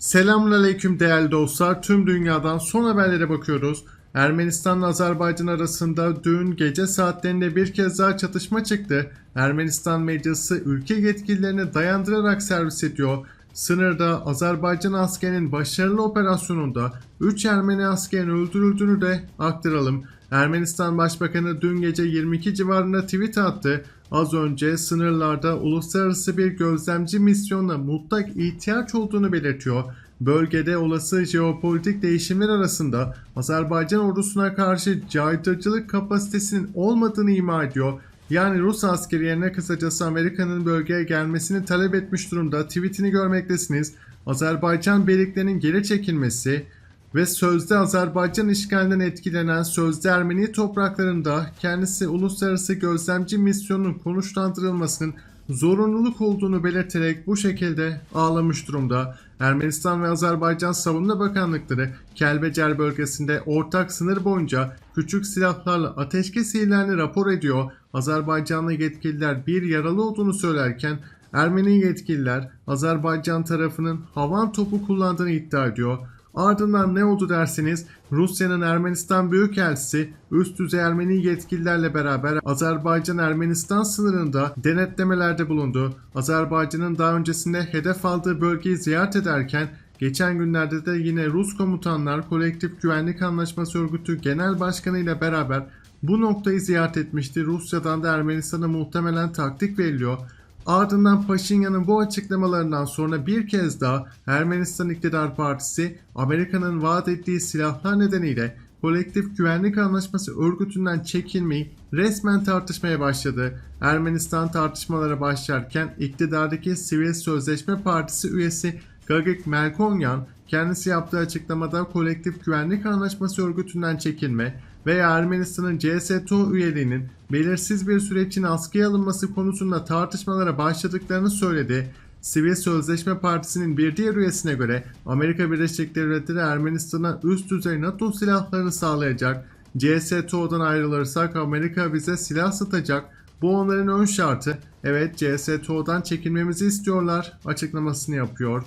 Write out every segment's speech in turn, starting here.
Selamünaleyküm değerli dostlar. Tüm dünyadan son haberlere bakıyoruz. Ermenistan Azerbaycan arasında dün gece saatlerinde bir kez daha çatışma çıktı. Ermenistan medyası ülke yetkililerini dayandırarak servis ediyor. Sınırda Azerbaycan askerinin başarılı operasyonunda 3 Ermeni askerin öldürüldüğünü de aktaralım. Ermenistan Başbakanı dün gece 22 civarında tweet attı. Az önce sınırlarda uluslararası bir gözlemci misyonuna mutlak ihtiyaç olduğunu belirtiyor. Bölgede olası jeopolitik değişimler arasında Azerbaycan ordusuna karşı caydırıcılık kapasitesinin olmadığını ima ediyor. Yani Rus askeri yerine kısacası Amerika'nın bölgeye gelmesini talep etmiş durumda tweetini görmektesiniz. Azerbaycan birliklerinin geri çekilmesi, ve sözde Azerbaycan işgalinden etkilenen sözde Ermeni topraklarında kendisi uluslararası gözlemci misyonunun konuşlandırılmasının zorunluluk olduğunu belirterek bu şekilde ağlamış durumda. Ermenistan ve Azerbaycan Savunma Bakanlıkları Kelbecer bölgesinde ortak sınır boyunca küçük silahlarla ateşkes ilanı rapor ediyor. Azerbaycanlı yetkililer bir yaralı olduğunu söylerken Ermeni yetkililer Azerbaycan tarafının havan topu kullandığını iddia ediyor. Ardından ne oldu derseniz Rusya'nın Ermenistan Büyükelçisi üst düzey Ermeni yetkililerle beraber Azerbaycan-Ermenistan sınırında denetlemelerde bulundu. Azerbaycan'ın daha öncesinde hedef aldığı bölgeyi ziyaret ederken geçen günlerde de yine Rus komutanlar Kolektif Güvenlik Anlaşması Örgütü Genel Başkanı ile beraber bu noktayı ziyaret etmişti. Rusya'dan da Ermenistan'a muhtemelen taktik veriliyor. Ardından Paşinyan'ın bu açıklamalarından sonra bir kez daha Ermenistan İktidar Partisi Amerika'nın vaat ettiği silahlar nedeniyle Kolektif Güvenlik Anlaşması örgütünden çekilmeyi resmen tartışmaya başladı. Ermenistan tartışmalara başlarken iktidardaki Sivil Sözleşme Partisi üyesi Gagik Melkonyan kendisi yaptığı açıklamada Kolektif Güvenlik Anlaşması örgütünden çekilme veya Ermenistan'ın CSTO üyeliğinin belirsiz bir süre için askıya alınması konusunda tartışmalara başladıklarını söyledi. Sivil Sözleşme Partisi'nin bir diğer üyesine göre Amerika Birleşik Devletleri Ermenistan'a üst düzey NATO silahlarını sağlayacak. CSTO'dan ayrılırsak Amerika bize silah satacak. Bu onların ön şartı. Evet CSTO'dan çekilmemizi istiyorlar açıklamasını yapıyor.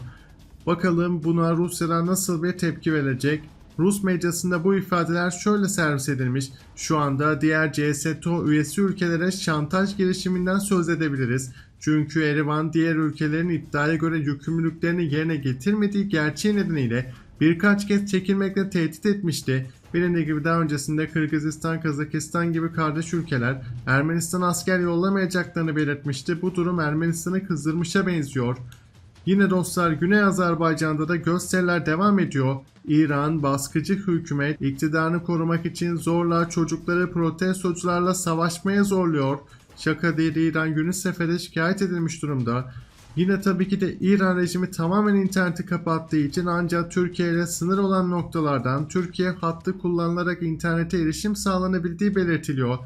Bakalım buna Rusya'dan nasıl bir tepki verecek? Rus medyasında bu ifadeler şöyle servis edilmiş. Şu anda diğer CSTO üyesi ülkelere şantaj girişiminden söz edebiliriz. Çünkü Erivan diğer ülkelerin iddiaya göre yükümlülüklerini yerine getirmediği gerçeği nedeniyle birkaç kez çekilmekle tehdit etmişti. Bilindiği gibi daha öncesinde Kırgızistan, Kazakistan gibi kardeş ülkeler Ermenistan'a asker yollamayacaklarını belirtmişti. Bu durum Ermenistan'ı kızdırmışa benziyor. Yine dostlar Güney Azerbaycan'da da gösteriler devam ediyor. İran baskıcı hükümet iktidarını korumak için zorla çocukları protestocularla savaşmaya zorluyor. Şaka değil İran UNICEF'e şikayet edilmiş durumda. Yine tabii ki de İran rejimi tamamen interneti kapattığı için ancak Türkiye ile sınır olan noktalardan Türkiye hattı kullanılarak internete erişim sağlanabildiği belirtiliyor.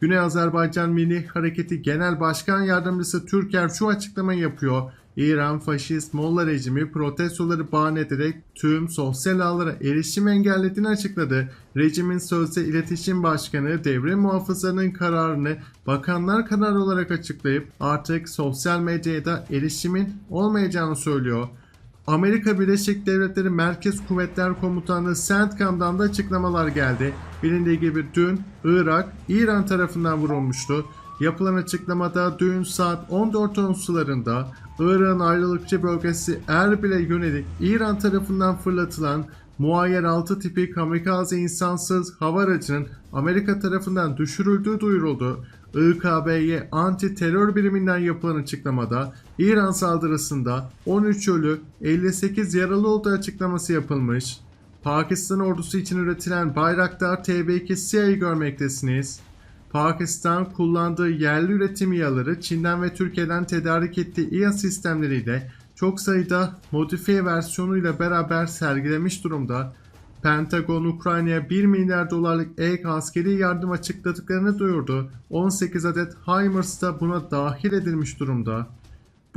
Güney Azerbaycan Milli Hareketi Genel Başkan Yardımcısı Türker şu açıklamayı yapıyor. İran faşist Molla rejimi protestoları bahane ederek tüm sosyal ağlara erişim engellediğini açıkladı. Rejimin sözde iletişim başkanı devrim muhafızlarının kararını bakanlar kararı olarak açıklayıp artık sosyal medyaya da erişimin olmayacağını söylüyor. Amerika Birleşik Devletleri Merkez Kuvvetler Komutanlığı CENTCOM'dan da açıklamalar geldi. Bilindiği gibi dün Irak, İran tarafından vurulmuştu. Yapılan açıklamada dün saat 14.10 sularında Irak'ın ayrılıkçı bölgesi Erbil'e yönelik İran tarafından fırlatılan Muayyer 6 tipi kamikaze insansız hava aracının Amerika tarafından düşürüldüğü duyuruldu. IKB'ye anti terör biriminden yapılan açıklamada İran saldırısında 13 ölü 58 yaralı olduğu açıklaması yapılmış. Pakistan ordusu için üretilen Bayraktar TB2 SİHA'yı görmektesiniz. Pakistan kullandığı yerli üretim İHA'ları Çin'den ve Türkiye'den tedarik ettiği İHA sistemleriyle çok sayıda modifiye versiyonuyla beraber sergilemiş durumda. Pentagon Ukrayna'ya 1 milyar dolarlık ek askeri yardım açıkladıklarını duyurdu. 18 adet HIMARS da buna dahil edilmiş durumda.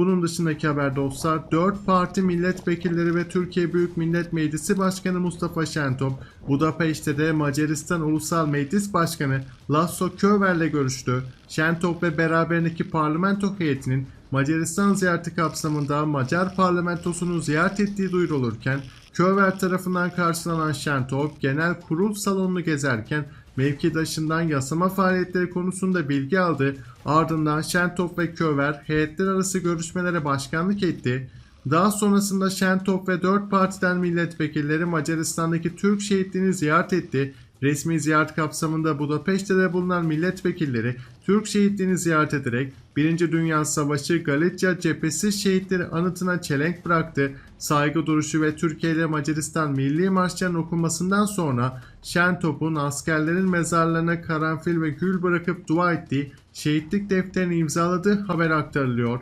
Bunun dışındaki haber dostlar 4 parti milletvekilleri ve Türkiye Büyük Millet Meclisi Başkanı Mustafa Şentop, Budapeşte de Macaristan Ulusal Meclis Başkanı Laszlo Köver'le görüştü. Şentop ve beraberindeki parlamento heyetinin Macaristan ziyareti kapsamında Macar parlamentosunu ziyaret ettiği duyurulurken Köver tarafından karşılanan Şentop genel kurul salonunu gezerken mevkidaşından yasama faaliyetleri konusunda bilgi aldı. Ardından Şentop ve Köver heyetler arası görüşmelere başkanlık etti. Daha sonrasında Şentop ve 4 partiden milletvekilleri Macaristan'daki Türk şehitliğini ziyaret etti. Resmi ziyaret kapsamında Budapeşte'de bulunan milletvekilleri Türk şehitliğini ziyaret ederek 1. Dünya Savaşı Galicia cephesi şehitleri anıtına çelenk bıraktı. Saygı duruşu ve Türkiye ile Macaristan milli marşlarının okunmasından sonra Şentop'un askerlerin mezarlarına karanfil ve gül bırakıp dua ettiği şehitlik defterini imzaladığı haber aktarılıyor.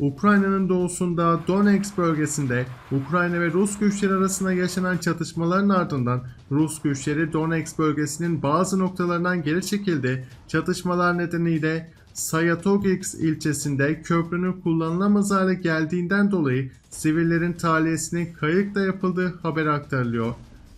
Ukrayna'nın doğusunda Donetsk bölgesinde Ukrayna ve Rus güçleri arasında yaşanan çatışmaların ardından Rus güçleri Donetsk bölgesinin bazı noktalarından geri çekildi. Çatışmalar nedeniyle Sayatogiks ilçesinde köprünün kullanılamaz hale geldiğinden dolayı sivillerin tahliyesinin kayıkla yapıldığı haber aktarılıyor.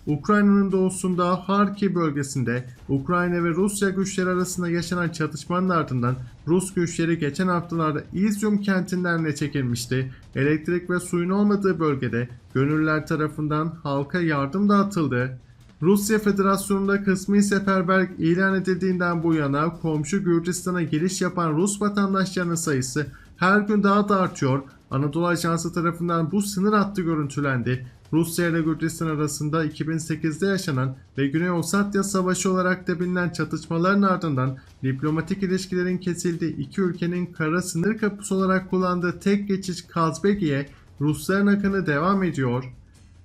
Ukrayna'nın doğusunda Harkiv bölgesinde Ukrayna ve Rusya güçleri arasında yaşanan çatışmanın ardından Rus güçleri geçen haftalarda İzyum kentinden de çekilmişti. Elektrik ve suyun olmadığı bölgede gönüllüler tarafından halka yardım dağıtıldı. Rusya Federasyonu'nda kısmi seferberlik ilan edildiğinden bu yana komşu Gürcistan'a giriş yapan Rus vatandaşlarının sayısı her gün daha da artıyor. Anadolu Ajansı tarafından bu sınır hattı görüntülendi. Rusya ile Gürcistan arasında 2008'de yaşanan ve Güney Ossetya Savaşı olarak da bilinen çatışmaların ardından diplomatik ilişkilerin kesildiği iki ülkenin kara sınır kapısı olarak kullandığı tek geçiş Kazbegi'ye Rusların akını devam ediyor.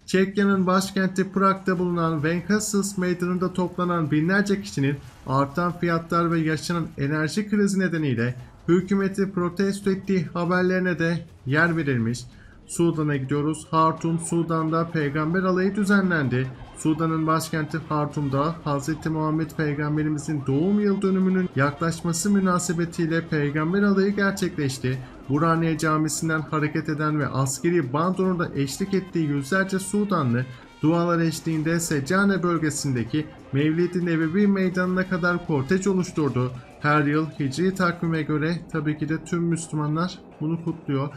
Çekya'nın başkenti Prag'da bulunan Venkasas meydanında toplanan binlerce kişinin artan fiyatlar ve yaşanan enerji krizi nedeniyle hükümeti protesto ettiği haberlerine de yer verilmiş. Sudan'a gidiyoruz. Hartum, Sudan'da peygamber alayı düzenlendi. Sudan'ın başkenti Hartum'da Hz. Muhammed Peygamberimizin doğum yıl dönümünün yaklaşması münasebetiyle peygamber alayı gerçekleşti. Burhaniye Camisi'nden hareket eden ve askeri bandonunda eşlik ettiği yüzlerce Sudanlı dualar eşliğinde Seccane bölgesindeki Mevlid-i Nebevi meydanına kadar kortej oluşturdu. Her yıl Hicri takvime göre tabii ki de tüm Müslümanlar bunu kutluyor.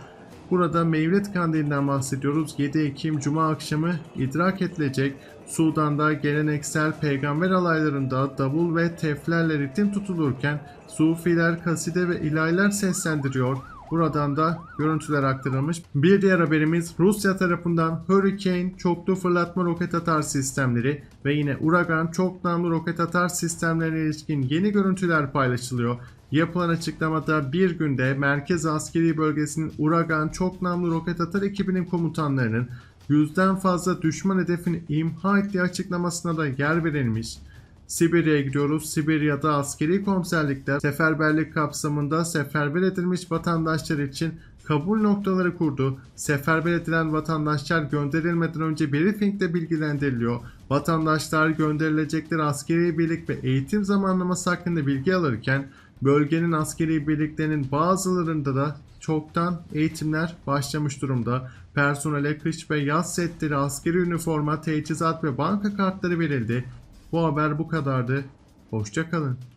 Burada Mevlid Kandili'nden bahsediyoruz. 7 Ekim Cuma akşamı idrak edilecek. Sudan'da geleneksel peygamber alaylarında davul ve teflerle ritim tutulurken Sufiler kaside ve ilahiler seslendiriyor. Buradan da görüntüler aktarılmış. Bir diğer haberimiz Rusya tarafından Hurricane çoklu fırlatma roket atar sistemleri ve yine Uragan çok namlu roket atar sistemlerine ilişkin yeni görüntüler paylaşılıyor. Yapılan açıklamada bir günde Merkez Askeri Bölgesi'nin Uragan çok namlu roket atar ekibinin komutanlarının yüzden fazla düşman hedefini imha ettiği açıklamasına da yer verilmiş. Sibirya'ya gidiyoruz. Sibirya'da askeri komiserlikte seferberlik kapsamında seferber edilmiş vatandaşlar için kabul noktaları kurdu. Seferber edilen vatandaşlar gönderilmeden önce briefingle bilgilendiriliyor. Vatandaşlar gönderilecekleri askeri birlik ve eğitim zamanlaması hakkında bilgi alırken bölgenin askeri birliklerinin bazılarında da çoktan eğitimler başlamış durumda. Personele kış ve yaz setleri, askeri üniforma, teçhizat ve banka kartları verildi. Bu haber bu kadardı. Hoşçakalın.